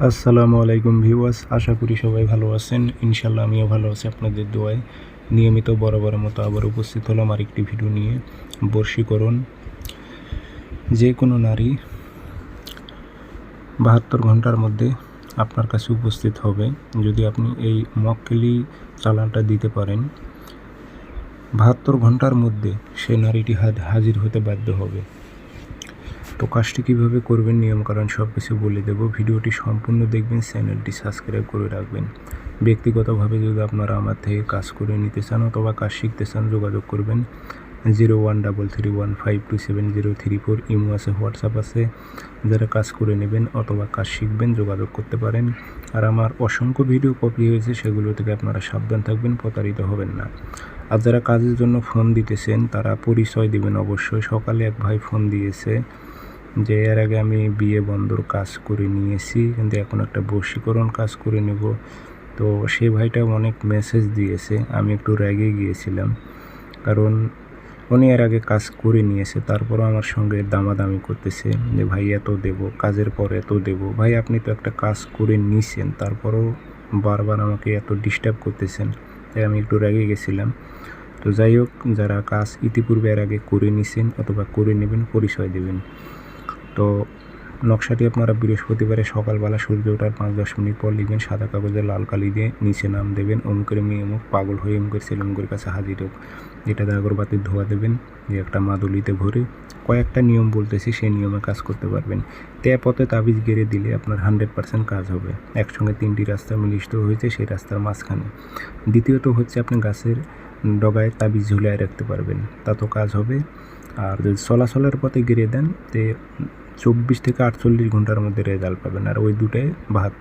আসসালামু আলাইকুম ভিউয়ার্স, আশা করি সবাই ভালো আছেন। ইনশাল্লাহ আমিও ভালো আছি আপনাদের দোয়ায়। নিয়মিত বরাবরের মতো আবার উপস্থিত হলাম আরেকটি ভিডিও নিয়ে। বর্ষীকরণ যে কোনো নারী বাহাত্তর ঘণ্টার মধ্যে আপনার কাছে উপস্থিত হবে। যদি আপনি এই মক্কেলি চালানটা দিতে পারেন, বাহাত্তর ঘণ্টার মধ্যে সে নারীটি হাজ- হাজির হতে বাধ্য হবে। তো কাজটি কীভাবে করবেন, নিয়মকানুন সব কিছু বলে দেব। ভিডিওটি সম্পূর্ণ দেখবেন, চ্যানেলটি সাবস্ক্রাইব করে রাখবেন। ব্যক্তিগতভাবে যদি আপনারা আমার থেকে কাজ করে নিতে চান অথবা কাজ শিখতে চান, যোগাযোগ করবেন। Zero one double three one five two seven zero three four. Imo আছে, হোয়াটসঅ্যাপ আছে। যারা কাজ করে নেবেন অথবা কাজ শিখবেন, যোগাযোগ করতে পারেন। আর আমার অসংখ্য ভিডিও কপি হয়েছে, সেগুলো থেকে আপনারা সাবধান থাকবেন, প্রতারিত হবেন না। আর যারা কাজের জন্য ফোন দিতেছেন, তারা পরিচয় দিবেন অবশ্যই। সকালে এক ভাই ফোন দিয়েছে যে এর আগে আমি বিয়ে বন্ধর কাজ করে নিয়েছি, কিন্তু এখন একটা বশীকরণ কাজ করে নেব। তো সেই ভাইটা অনেক মেসেজ দিয়েছে, আমি একটু রেগে গিয়েছিলাম। কারণ উনি এর আগে কাজ করে নিয়েছে, তারপরও আমার সঙ্গে দামাদামি করতেছে যে, ভাই, এত দেব, কাজের পর এত দেব। ভাই, আপনি তো একটা কাজ করে নিয়েছেন তারপরও বারবার আমাকে এত ডিস্টার্ব করতেছেন। তাই আমি একটু রেগে গেছিলাম। তো যাই হোক, যারা কাজ ইতিপূর্বে এর আগে করে নিছেন অথবা করে নেবেন, পরিচয় দেবেন। তো নকশাটি আপনারা বৃহস্পতিবারে সকালবেলা সূর্য ওঠার পাঁচ দশ মিনিট পর লিখবেন, সাদা কাগজে লাল কালি দিয়ে নিচে নাম দেবেন, অমুকের মেয়ে অমুক পাগল হয়ে অমুকের ছেলে অমুকের কাছে হাজির হোক। যেটাতে আগরবাতির ধোয়া দেবেন, যে একটা মাদুলিতে ভরে কয়েকটা নিয়ম বলতেছি, সেই নিয়মে কাজ করতে পারবেন। তে পথে তাবিজ গেড়ে দিলে আপনার হান্ড্রেড পার্সেন্ট কাজ হবে। একসঙ্গে তিনটি রাস্তা মিলিত হয়েছে, সেই রাস্তার মাঝখানে। দ্বিতীয়ত হচ্ছে আপনি গাছের ডগায় তাবিজ ঝুলিয়ে রাখতে পারবেন। তা তো কাজ হবে। আর যদি চলাচলের পথে গিরে দেন, তে চব্বিশ থেকে আটচল্লিশ ঘণ্টার মধ্যে রেজাল্ট পাবেন। আর ওই দুটাই বাহাত্তর